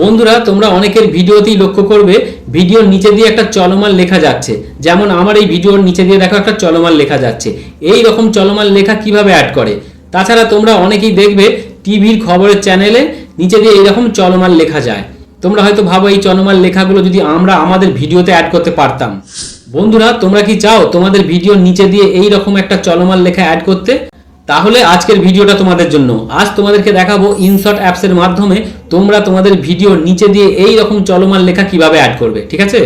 বন্ধুরা, তোমরা অনেকের ভিডিওতেই লক্ষ্য করবে, ভিডিওর নিচে দিয়ে একটা চলমান লেখা যাচ্ছে। যেমন আমার এই ভিডিওর নিচে দিয়ে দেখো একটা চলমান লেখা যাচ্ছে। এই রকম চলমান লেখা কীভাবে অ্যাড করে? তাছাড়া তোমরা অনেকেই দেখবে, টিভির খবরের চ্যানেলে নিচে দিয়ে এইরকম চলমান লেখা যায়। তোমরা হয়তো ভাবো, এই চলমান লেখাগুলো যদি আমরা আমাদের ভিডিওতে অ্যাড করতে পারতাম। বন্ধুরা, তোমরা কি চাও তোমাদের ভিডিওর নিচে দিয়ে এই রকম একটা চলমান লেখা অ্যাড করতে? তাহলে আজকের ভিডিওটা তোমাদের জন্য। আজ তোমাদেরকে দেখাবো ইনশট অ্যাপসের মাধ্যমে তোমরা তোমাদের ভিডিও নিচে দিয়ে এই রকম চলমান লেখা কীভাবে অ্যাড করবে, ঠিক আছে?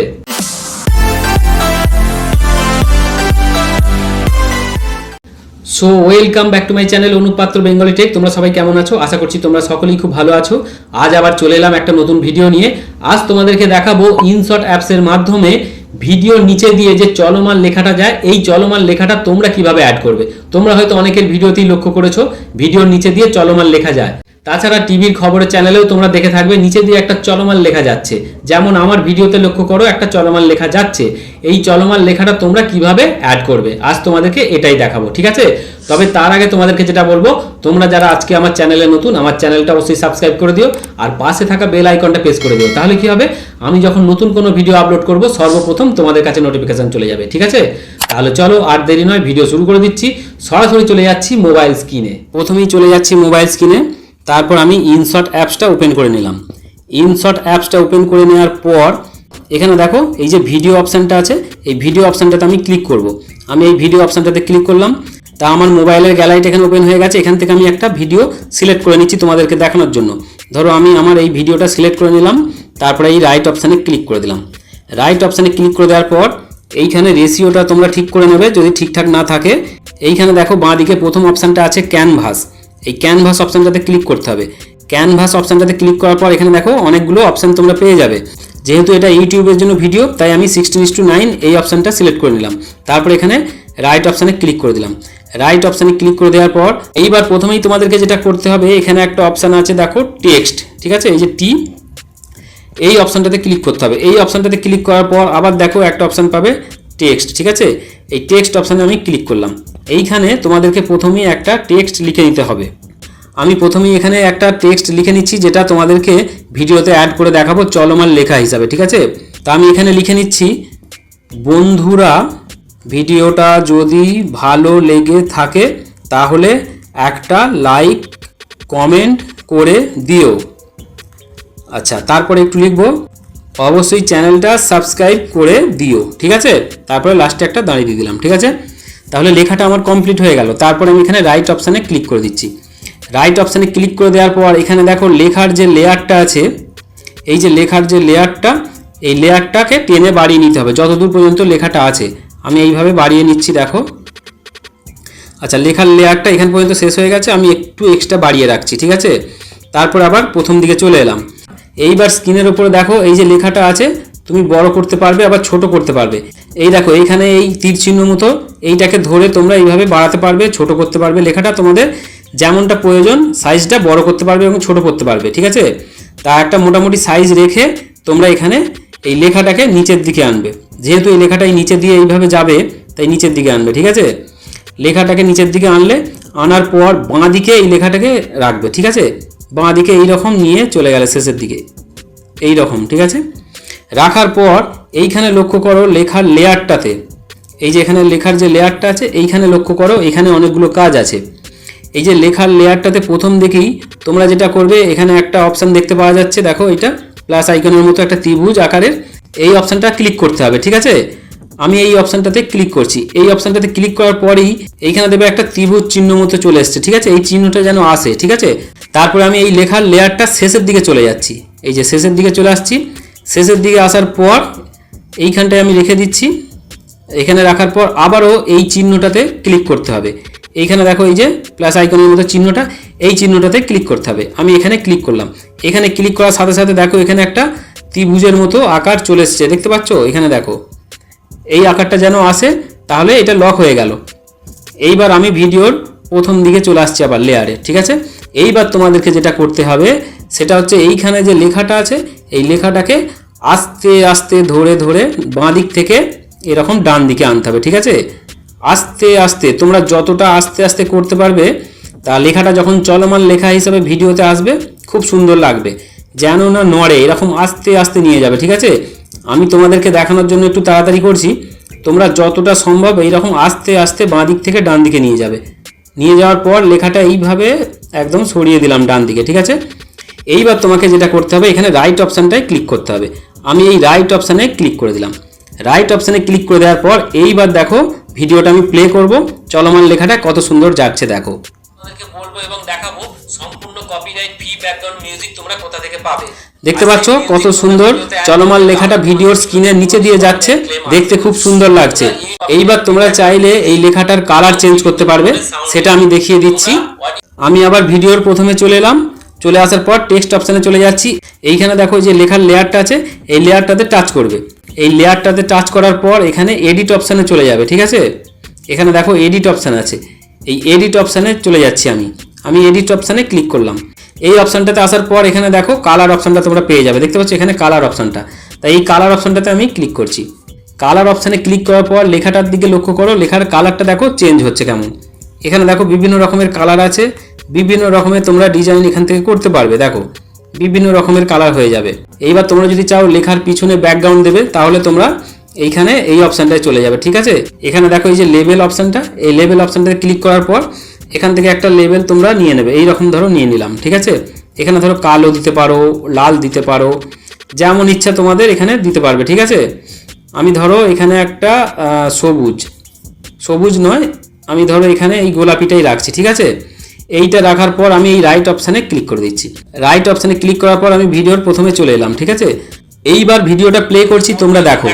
So welcome back to my channel অনুপাত্র Bengali tech তোমরা সবাই কেমন আছো? আশা করছি তোমরা সকলেই খুব ভালো আছো। আজ আবার চলে এলাম একটা নতুন ভিডিও নিয়ে। আজ তোমাদেরকে দেখাবো ইনশট অ্যাপসের মাধ্যমে ভিডিওর নিচে দিয়ে যে চলমান লেখাটা যায়, এই চলমান লেখাটা তোমরা কীভাবে অ্যাড করবে? তোমরা হয়তো অনেকের ভিডিওতেই লক্ষ্য করেছ ভিডিওর নিচে দিয়ে চলমান লেখা যায়। তাছাড়া টিভির খবরের চ্যানেলেও তোমরা দেখে থাকবে, নিচে দিয়ে একটা চলমান লেখা যাচ্ছে। যেমন আমার ভিডিওতে লক্ষ্য করো, একটা চলমান লেখা যাচ্ছে। এই চলমান লেখাটা তোমরা কীভাবে অ্যাড করবে? আজ তোমাদেরকে এটাই দেখাবো, ঠিক আছে? তবে তার আগে তোমাদেরকে যেটা বলব, তোমরা যারা আজকে আমার চ্যানেলে নতুন, আমার চ্যানেলটা অবশ্যই সাবস্ক্রাইব করে দিও, আর পাশে থাকা বেল আইকনটা প্রেস করে দিও। তাহলে কি হবে? আমি যখন নতুন কোনো ভিডিও আপলোড করব, সর্বপ্রথম তোমাদের কাছে নোটিফিকেশান চলে যাবে, ঠিক আছে? তাহলে চলো, আর দেরি নয় ভিডিও শুরু করে দিচ্ছি। সরাসরি চলে যাচ্ছি মোবাইল স্ক্রিনে প্রথমেই চলে যাচ্ছি মোবাইল স্ক্রিনে তারপর আমি ইনশর্ট অ্যাপসটা ওপেন করে নিলাম। ইনশর্ট অ্যাপসটা ওপেন করে নেওয়ার পর, এখানে দেখো, এই যে ভিডিও অপশানটা আছে, এই ভিডিও অপশানটাতে আমি ক্লিক করব। আমি এই ভিডিও অপশানটাতে ক্লিক করলাম, তা আমার মোবাইলের গ্যালারিটা এখানে ওপেন হয়ে গেছে, এখান থেকে আমি একটা ভিডিও সিলেক্ট করে নিচ্ছি তোমাদেরকে দেখানোর জন্য। ধরো, আমি আমার এই ভিডিওটা সিলেক্ট করে নিলাম, তারপরে এই রাইট অপশানে ক্লিক করে দিলাম। রাইট অপশানে ক্লিক করে দেওয়ার পর, এইখানে রেশিওটা তোমরা ঠিক করে নেবে, যদি ঠিকঠাক না থাকে। এইখানে দেখো বাঁ দিকে প্রথম অপশানটা আছে ক্যানভাস এই ক্যানভাস অপশানটাতে ক্লিক করতে হবে। ক্যানভাস অপশানটাতে ক্লিক করার পর এখানে দেখো অনেকগুলো অপশান তোমরা পেয়ে যাবে। যেহেতু এটা ইউটিউবের জন্য ভিডিও তাই আমি সিক্সটিন ইস টু নাইন এই অপশানটা সিলেক্ট করে নিলাম। তারপর এখানে রাইট অপশানে ক্লিক করে দিলাম। রাইট অপশানে ক্লিক করে দেওয়ার পর এইবার প্রথমেই তোমাদেরকে যেটা করতে হবে, এখানে একটা অপশান আছে, দেখো টেক্সট ঠিক আছে? এই যে টি এই অপশানটাতে ক্লিক করতে হবে। এই অপশানটাতে ক্লিক করার পর আবার দেখো একটা অপশান পাবে টেক্সট ঠিক আছে? এই টেক্সট অপশানে আমি ক্লিক করলাম। এইখানে তোমাদেরকে প্রথমেই একটা টেক্সট লিখে নিতে হবে। আমি প্রথমেই এখানে একটা টেক্সট লিখে নিচ্ছি, যেটা তোমাদেরকে ভিডিওতে অ্যাড করে দেখাবো চলমান লেখা হিসাবে, ঠিক আছে? তা আমি এখানে লিখে নিচ্ছি, বন্ধুরা, ভিডিওটা যদি ভালো লেগে থাকে, তাহলে একটা লাইক কমেন্ট করে দিও। আচ্ছা তারপরে একটু লিখব অবশ্যই চ্যানেলটা সাবস্ক্রাইব করে দিও, ঠিক আছে? তারপরে লাস্টে একটা দাঁড়িয়ে দিয়ে দিলাম, ঠিক আছে? তাহলে লেখাটা আমার কমপ্লিট হয়ে গেল। তারপরে আমি এখানে রাইট অপশানে ক্লিক করে দিচ্ছি। রাইট অপশানে ক্লিক করে দেওয়ার পর এখানে দেখো লেখার যে লেয়ারটা আছে, এই যে লেখার যে লেয়ারটা, এই লেয়ারটাকে টেনে বাড়িয়ে নিতে হবে। যতদূর পর্যন্ত লেখাটা আছে। আমি এইভাবে বাড়িয়ে নিচ্ছি, দেখো। আচ্ছা লেখার লেয়ারটা এখান পর্যন্ত শেষ হয়ে গেছে। আমি একটু এক্সট্রা বাড়িয়ে রাখছি, ঠিক আছে? তারপর আবার প্রথম দিকে চলে এলাম। এইবার স্ক্রিনের ওপরে দেখো, এই যে লেখাটা আছে, তুমি বড় করতে পারবে, আবার ছোট করতে পারবে। এই দেখো, এইখানে এই তীর চিহ্ন মতো, এইটাকে ধরে তোমরা এইভাবে বাড়াতে পারবে, ছোট করতে পারবে। লেখাটা তোমাদের যেমনটা প্রয়োজন সাইজটা বড় করতে পারবে এবং ছোট করতে পারবে, ঠিক আছে? তা একটা মোটামুটি সাইজ রেখে তোমরা এখানে এই লেখাটাকে নিচের দিকে আনবে। যেহেতু এই লেখাটা এই নিচে দিয়ে এইভাবে যাবে, তাই নিচের দিকে আনবে, ঠিক আছে? লেখাটাকে নিচের দিকে আনলে, আনার পর বাঁ দিকে এই লেখাটাকে রাখবে, ঠিক আছে? বাঁ দিকে এইরকম নিয়ে চলে গেলে শেষের দিকে। এই রকম ঠিক আছে? রাখার পর এইখানে লক্ষ্য করো লেখার লেয়ারটাতে, এই যে এখানে লেখার যে লেয়ারটা আছে, এইখানে লক্ষ্য করো এখানে অনেকগুলো কাজ আছে। এই যে লেখার লেয়ারটাতে প্রথম দেখেই তোমরা যেটা করবে, এখানে একটা অপশান দেখতে পাওয়া যাচ্ছে, দেখো এটা প্লাস আইকনের মতো একটা ত্রিভুজ আকারের, এই অপশানটা ক্লিক করতে হবে, ঠিক আছে? আমি এই অপশানটাতে ক্লিক করছি। এই অপশানটাতে ক্লিক করার পরেই এইখানে দেবে একটা ত্রিভুজ চিহ্ন মতো চলে এসছে, ঠিক আছে? এই চিহ্নটা যেন আসে, ঠিক আছে? তারপরে আমি এই লেখার লেয়ারটা শেষের দিকে চলে যাচ্ছি। এই যে শেষের দিকে চলে আসছি। শেষের দিকে আসার পর এইখানটায় আমি রেখে দিচ্ছি। এখানে রাখার পর আবারও এই চিহ্নটাতে ক্লিক করতে হবে। এইখানে দেখো এই যে প্লাস আইকনের মতো চিহ্নটা, এই চিহ্নটাতে ক্লিক করতে হবে। আমি এখানে ক্লিক করলাম। এখানে ক্লিক করার সাথে সাথে দেখো এখানে একটা ত্রিভুজের মতো আকার চলে এসছে। দেখতে পাচ্ছ? এখানে দেখো। এই আকারটা যেন আসে, তাহলে এটা লক হয়ে গেল। এইবার আমি ভিডিওর প্রথম দিকে চলে আসছি আবার লেয়ারে ঠিক আছে? এইবার তোমাদেরকে যেটা করতে হবে, সেটা হচ্ছে এইখানে যে লেখাটা আছে, এই লেখাটাকে আস্তে আস্তে ধরে ধরে বাঁ দিক থেকে এরকম ডান দিকে আনতে হবে, ঠিক আছে? আস্তে আস্তে, তোমরা যতটা আস্তে আস্তে করতে পারবে, তা লেখাটা যখন চলমান লেখা হিসাবে ভিডিওতে আসবে, খুব সুন্দর লাগবে। যেন না নড়ে, এরকম আস্তে আস্তে নিয়ে যাবে, ঠিক আছে? আমি তোমাদেরকে দেখানোর জন্য একটু তাড়াতাড়ি করছি। তোমরা যতটা সম্ভব এইরকম আস্তে আস্তে বাঁ দিক থেকে ডান দিকে নিয়ে যাবে। নিয়ে যাওয়ার পর লেখাটা এইভাবে একদম সরিয়ে দিলাম ডান দিকে, ঠিক আছে? এইবার তোমাকে যেটা করতে হবে, এখানে রাইট অপশানটায় ক্লিক করতে হবে। আমি এই রাইট অপশানে ক্লিক করে দিলাম। রাইট অপশানে ক্লিক করে দেওয়ার পর এইবার দেখো, ভিডিওটা আমি প্লে করব। চলমান লেখাটা কত সুন্দর যাচ্ছে, দেখো। তোমাদেরকে বলব এবং দেখাবো, সম্পূর্ণ কপিরাইট ফ্রি ব্যাকগ্রাউন্ড মিউজিক তোমরা কোথা থেকে পাবে? দেখতে পাচ্ছ কত সুন্দর চলমান লেখাটা ভিডিওর স্ক্রিনের নিচে দিয়ে যাচ্ছে। দেখতে খুব সুন্দর লাগছে। এইবার তোমরা চাইলে এই লেখাটার কালার চেঞ্জ করতে পারবে, সেটা আমি দেখিয়ে দিচ্ছি। আমি আবার ভিডিওর প্রথমে চলে এলাম। চলে আসার পর টেক্সট অপশানে চলে যাচ্ছি। এইখানে দেখো যে লেখার লেয়ারটা আছে, এই লেয়ারটাতে টাচ করবে। এই লেয়ারটাতে টাচ করার পর এখানে এডিট অপশানে চলে যাবে, ঠিক আছে? এখানে দেখো এডিট অপশান আছে। এই এডিট অপশানে চলে যাচ্ছি আমি। আমি এডিট অপশানে ক্লিক করলাম। এই অপশানটাতে আসার পর এখানে দেখো কালার অপশানটা তোমরা পেয়ে যাবে। দেখতে পাচ্ছ এখানে কালার অপশানটা তাই এই কালার অপশানটাতে আমি ক্লিক করছি। কালার অপশানে ক্লিক করার পর লেখাটার দিকে লক্ষ্য করো, লেখার কালারটা দেখো চেঞ্জ হচ্ছে কেমন। এখানে দেখো বিভিন্ন রকমের কালার আছে, বিভিন্ন রকমের তোমরা ডিজাইন এখান থেকে করতে পারবে, দেখো। বিভিন্ন রকমের কালার হয়ে যাবে। এইবার তোমরা যদি চাও লেখার পিছনে ব্যাকগ্রাউন্ড দেবে, তাহলে তোমরা এইখানে এই অপশানটায় চলে যাবে, ঠিক আছে? এখানে দেখো এই যে লেভেল অপশানটা এই লেভেল অপশানটাতে ক্লিক করার পর এখান থেকে একটা লেভেল তোমরা নিয়ে নেবে। এই রকম ধরো নিয়ে নিলাম, ঠিক আছে? এখানে ধরো কালো দিতে পারো, লাল দিতে পারো, যেমন ইচ্ছা তোমাদের এখানে দিতে পারবে, ঠিক আছে? আমি ধরো এখানে একটা সবুজ সবুজ নয়, আমি ধরো এখানে এই গোলাপিটাই রাখছি, ঠিক আছে? এইটা রাখার পর আমি এই রাইট অপশানে ক্লিক করে দিচ্ছি। রাইট অপশানে ক্লিক করার পর আমি ভিডিওর প্রথমে চলে এলাম, ঠিক আছে? এইবার ভিডিওটা প্লে করছি, তোমরা দেখো।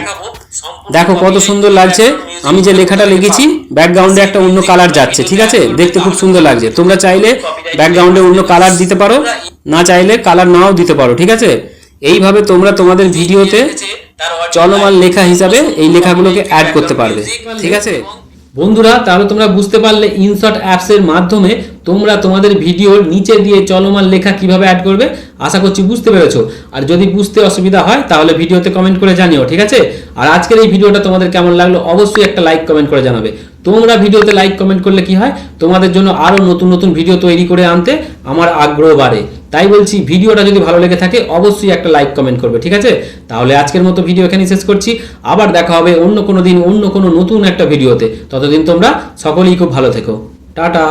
দেখো কত সুন্দর লাগছে। আমি যে লেখাটা লিখেছি ব্যাকগ্রাউন্ডে একটা অন্য কালার যাচ্ছে ঠিক আছে? দেখতে খুব সুন্দর লাগছে। তোমরা চাইলে ব্যাকগ্রাউন্ডে অন্য কালার দিতে পারো না চাইলে কালার নাও দিতে পারো ঠিক আছে? এইভাবে তোমরা তোমাদের ভিডিওতে চলমান লেখা হিসাবে এই লেখাগুলোকে অ্যাড করতে পারবে ঠিক আছে? বন্ধুরা, তাহলে তোমরা বুঝতে পারলে ইনশট অ্যাপসের মাধ্যমে তোমরা তোমাদের ভিডিওর নিচে দিয়ে চলমান লেখা কীভাবে অ্যাড করবে, আশা করছি বুঝতে পেরেছ। আর যদি বুঝতে অসুবিধা হয়, তাহলে ভিডিওতে কমেন্ট করে জানিও, ঠিক আছে? আর আজকের এই ভিডিওটা তোমাদের কেমন লাগল, অবশ্যই একটা লাইক কমেন্ট করে জানাবে। তোমরা ভিডিওতে লাইক কমেন্ট করলে কি হয়? তোমাদের জন্য আরও নতুন নতুন ভিডিও তৈরি করে আনতে আমার আগ্রহ বাড়ে। তাই বলছি, ভিডিওটা যদি ভালো লেগে থাকে, অবশ্যই একটা লাইক কমেন্ট করবে, ঠিক আছে? তাহলে আজকের মতো ভিডিও এখানে শেষ করছি। আবার দেখা হবে অন্য কোনো দিন, অন্য কোনো নতুন একটা ভিডিওতে ততদিন তোমরা সকলেই খুব ভালো থেকো। টাটা!